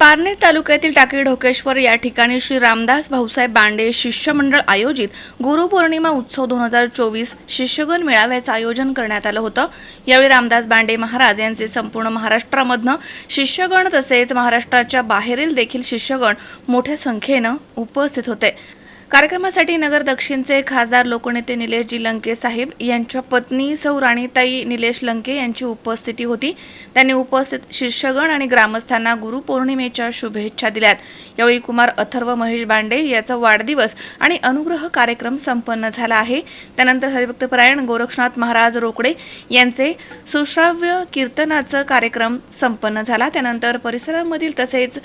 पारनेर तालुक्यातील टाकी ढोकेश्वर या ठिकाणी श्री रामदास भाऊसाहेब बांडे शिष्यमंडळ आयोजित गुरुपौर्णिमा उत्सव दोन हजार चोवीस शिष्यगण मेळाव्याचं आयोजन करण्यात आलं होतं. यावेळी रामदास बांडे महाराज यांचे संपूर्ण महाराष्ट्रामधनं शिष्यगण तसेच महाराष्ट्राच्या बाहेरील देखील शिष्यगण मोठ्या संख्येनं उपस्थित होते. कार्यक्रमासाठी नगर दक्षिणचे खासदार लोकनेते निलेशजी लंके साहेब यांच्या पत्नी सौ राणीताई निलेश लंके यांची उपस्थिती होती. त्यांनी उपस्थित शिष्यगण आणि ग्रामस्थांना गुरुपौर्णिमेच्या शुभेच्छा दिल्यात. यावेळी कुमार अथर्व महेश बांडे याचा वाढदिवस आणि अनुग्रह कार्यक्रम संपन्न झाला आहे. त्यानंतर हरिभक्तपरायण गोरक्षनाथ महाराज रोकडे यांचे सुश्राव्य कीर्तनाचं कार्यक्रम संपन्न झाला. त्यानंतर परिसरामधील तसेच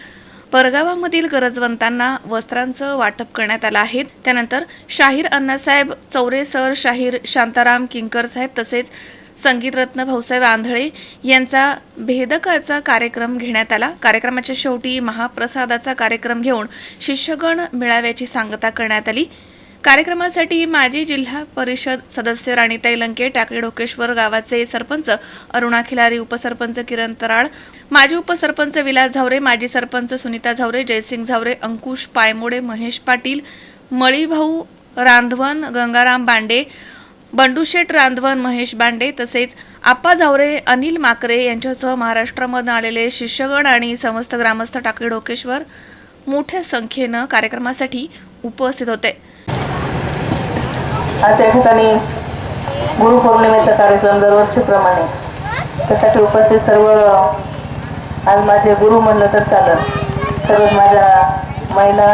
परगावामधील गरजवंतांना वस्त्रांचं वाटप करण्यात आलं आहे. त्यानंतर शाहीर अण्णासाहेब चौरे सर शाहीर शांताराम किंकर साहेब तसेच संगीतरत्न भाऊसाहेब आंधळे यांचा भेदकाचा कार्यक्रम घेण्यात आला. कार्यक्रमाच्या शेवटी महाप्रसादाचा कार्यक्रम घेऊन शिष्यगण मेळाव्याची सांगता करण्यात आली. कार्यक्रमासाठी माजी जिल्हा परिषद सदस्य राणीताई लंके टाकळी ढोकेश्वर गावाचे सरपंच अरुणा खिलारी उपसरपंच किरण तराळ माजी उपसरपंच विलास झावरे माजी सरपंच सुनीता झावरे जयसिंग झावरे अंकुश पायमोडे महेश पाटील मळीभाऊ रांधवन गंगाराम बांडे बंडूशेठ रांधवन महेश बांडे तसेच आप्पा झावरे अनिल माकरे यांच्यासह महाराष्ट्रामधून आलेले शिष्यगण आणि समस्त ग्रामस्थ टाकळी ढोकेश्वर मोठ्या संख्येनं कार्यक्रमासाठी उपस्थित होते. आज त्या ठिकाणी गुरुपौर्णिमेचा कार्यक्रम दरवर्षीप्रमाणे. त्यासाठी उपस्थित सर्व आज माझे गुरु म्हणलं तर चालत सर्व माझ्या महिला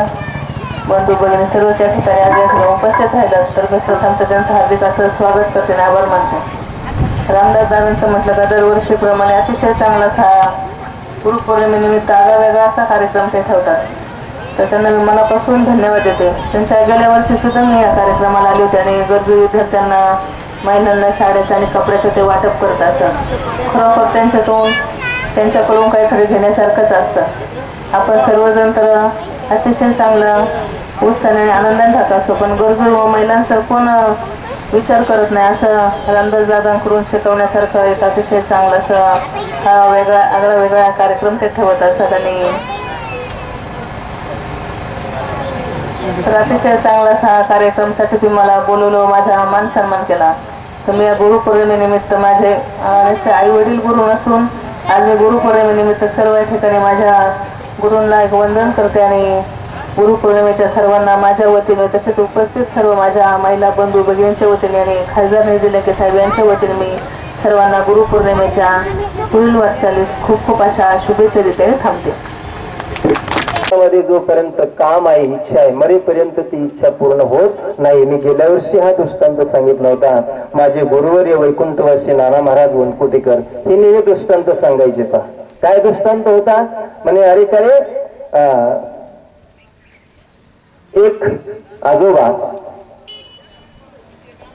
बंधू भगिनी सर्व त्या ठिकाणी आज या उपस्थित राहिलं तर कसं प्रथमतः त्यांचं हार्दिक असं स्वागत करते आणि आभार मानते. रामदास दादांचं म्हटलं का दरवर्षीप्रमाणे अतिशय चांगलाच हा गुरुपौर्णिमेनिमित्त आगळा वेगळा असा कार्यक्रम ते ठेवतात. तर त्यांना मी मनापासून धन्यवाद देते. त्यांच्या गेल्या वर्षी सुद्धा मी या कार्यक्रमाला आले होते आणि गरजू विद्यार्थ्यांना महिलांना शाळेचं आणि कपड्याचं ते वाटप करत असतं खरोखर त्यांच्याकडून त्यांच्याकडून काहीतरी घेण्यासारखंच असतं. आपण सर्वजण तर अतिशय चांगलं उत्साहाने आणि आनंदाने राहत असतो पण गरजू महिलांचा कोण विचार करत नाही. असं रामदासदादांकडून शिकवण्यासारखं एक अतिशय चांगलं असं हा वेगळा आगळा वेगळा कार्यक्रम ते ठेवत असतात आणि तर अतिशय चांगला हा कार्यक्रमसाठी तुम्ही मला बोलवलं माझा मान सन्मान केला. तर मी या गुरुपौर्णिमेनिमित्त माझे आई वडील गुरु नसून आज मी गुरुपौर्णिमेनिमित्त सर्व या ठिकाणी माझ्या गुरूंना एक वंदन करते आणि गुरुपौर्णिमेच्या सर्वांना माझ्या वतीने तसेच उपस्थित सर्व माझ्या महिला बंधू भगिनींच्या वतीने आणि खासदार निधी साहेब यांच्या वतीने मी सर्वांना गुरुपौर्णिमेच्या पुढील वाटचालीस खूप खूप अशा शुभेच्छा देते थांबते. मध्ये जोपर्यंत काम आहे इच्छा आहे मरेपर्यंत ती इच्छा पूर्ण होत नाही. मी गेल्या वर्षी हा दृष्टांत सांगितला होता. माझे गुरुवर्य वैकुंठवासी नाना महाराज वनकुटेकर हे दृष्टांत सांगायचे का काय दृष्टांत होता? म्हणे अरे करे अं, एक आजोबा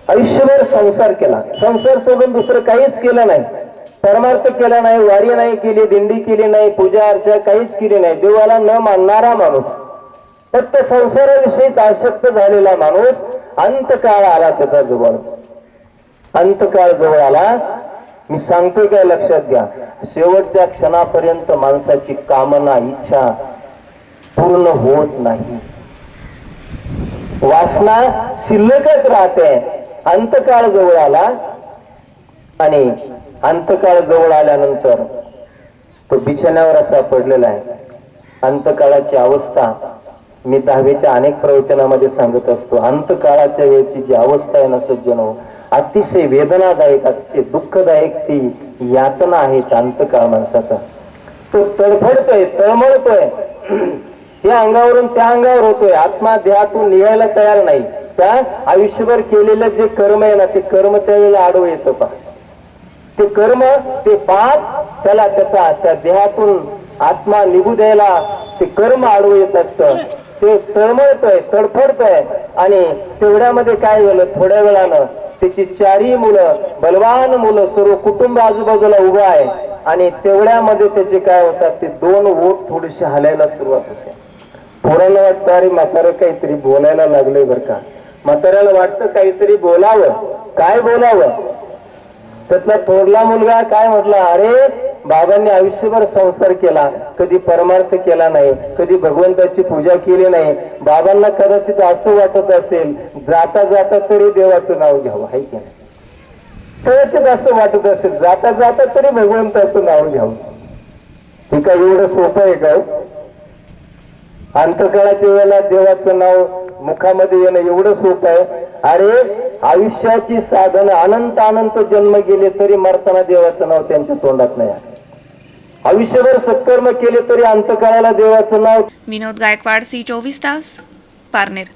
आयुष्यभर संसार केला. संसार सोडून दुसरं काहीच केलं नाही. परमार्थ केला नाही वारी नाही केली दिंडी केली नाही पूजा अर्चा काहीच केली नाही. देवाला न मानणारा माणूस. फक्त संसाराविषयीच आसक्त झालेला माणूस अंतकाळ आला त्याचा जवळ अंतकाळ जवळ आला. मी सांगतोय काय लक्षात घ्या. शेवटच्या क्षणापर्यंत माणसाची कामना इच्छा पूर्ण होत नाही. वासना शिल्लकच राहते. अंतकाळ जवळ आला. आणि अंतकाळ जवळ आल्यानंतर तो बिछाण्यावर असा पडलेला आहे. अंतकाळाची अवस्था मी दहावीच्या अनेक प्रवचनामध्ये सांगत असतो. अंतकाळाच्या वेळची जी अवस्था आहे ना सज्जनो अतिशय वेदनादायक अतिशय दुःखदायक ती यातना आहेत अंतकाळ माणसाचा. तो तडफडतोय तळमळतोय. या अंगावरून त्या अंगावर होतोय. आत्मा देहातून निघायला तयार नाही. त्या आयुष्यभर केलेलं जे कर्म आहे ना ते कर्म त्यावेळेला आडवं येतं पा ते कर्म ते पाप त्याला त्याचा त्या देहातून आत्मा निघू द्यायला ते कर्म आडू येत असतं. ते तळमळतय तडफडतय आणि तेवढ्यामध्ये काय झालं? थोड्या वेळानं त्याची चारही मुलं बलवान मुलं सर्व कुटुंब आजूबाजूला उभं आहे आणि तेवढ्यामध्ये त्याचे काय होतात? ते दोन ओठ थोडीशी हलायला सुरुवात होते. पोराला वाटतं अरे म्हातारं काहीतरी बोलायला लागलंय बरं का? म्हाताऱ्याला वाटतं काहीतरी बोलावं. काय बोलावं? त्यातला थोरला मुलगा काय म्हटला अरे बाबांनी आयुष्यभर संसार केला कधी परमार्थ केला नाही कधी भगवंताची पूजा केली नाही. बाबांना कदाचित असं वाटत असेल जाता जाता तरी देवाचं नाव घ्यावं आहे की कदाचित असं वाटत असेल जाता जाता तरी भगवंताचं नाव घ्यावं. हे काय एवढं सोपं आहे का हो? अंतकाळाच्या वेळेला देवाचं नाव मुखामध्ये येणं एवढं सोपं आहे. अरे आयुष्याची साधनं अनंत अनंत जन्म गेले तरी मरताना देवाचं नाव त्यांच्या तोंडात नाही आयुष्यभर सत्कर्म केले तरी अंतकाळाला देवाचं नाव विनोद गायकवाड सी चोवीस तास पारनेर.